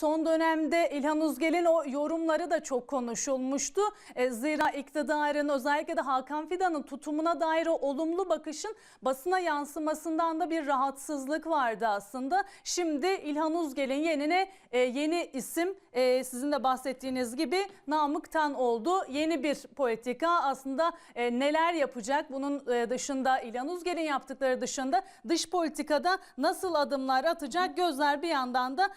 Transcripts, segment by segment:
Son dönemde İlhan Uzgel'in o yorumları da çok konuşulmuştu. E, zira iktidarın özellikle de Hakan Fidan'ın tutumuna dair o olumlu bakışın basına yansımasından da bir rahatsızlık vardı aslında. Şimdi İlhan Uzgel'in yerine e, yeni isim e, sizin de bahsettiğiniz gibi Namık Tan oldu. Yeni bir politika aslında neler yapacak? Bunun dışında İlhan Uzgel'in yaptıkları dışında dış politikada nasıl adımlar atacak? Gözler bir yandan da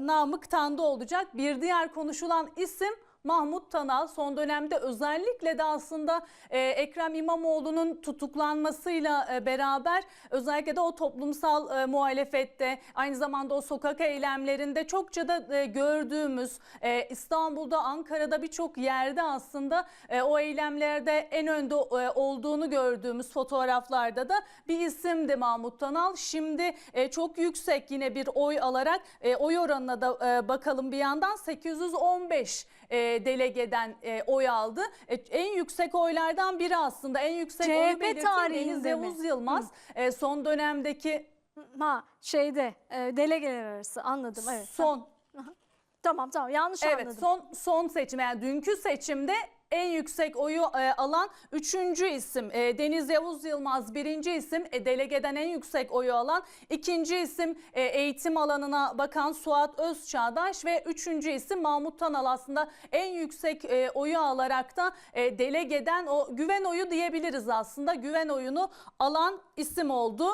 Namık Tan'da olacak. Bir diğer konuşulan isim Mahmut Tanal son dönemde özellikle de aslında e, Ekrem İmamoğlu'nun tutuklanmasıyla e, beraber özellikle de o toplumsal e, muhalefette aynı zamanda o sokak eylemlerinde çokça da e, gördüğümüz e, İstanbul'da Ankara'da birçok yerde aslında e, o eylemlerde en önde e, olduğunu gördüğümüz fotoğraflarda da bir isimdi Mahmut Tanal. Şimdi e, çok yüksek yine bir oy alarak e, oy oranına da e, bakalım bir yandan 815 e, delegeden e, oy aldı. E, en yüksek oylardan biri aslında. En yüksek oyu CHP belirten Deniz tarihinde mi? Yavuz Yılmaz. E, son dönemdeki Ha şeyde e, delegeler arası anladım evet. son Tamam tamam yanlış Evet anladım. son son seçim yani dünkü seçimde en yüksek oyu e, alan üçüncü isim. E, Deniz Yavuz Yılmaz birinci isim. E, delegeden en yüksek oyu alan ikinci isim. E, eğitim alanına bakan Suat Özçağdaş ve üçüncü isim Mahmut Tanal. Aslında en yüksek e, oyu alarak da e, delegeden o güven oyu diyebiliriz aslında. Güven oyunu alan isim oldu.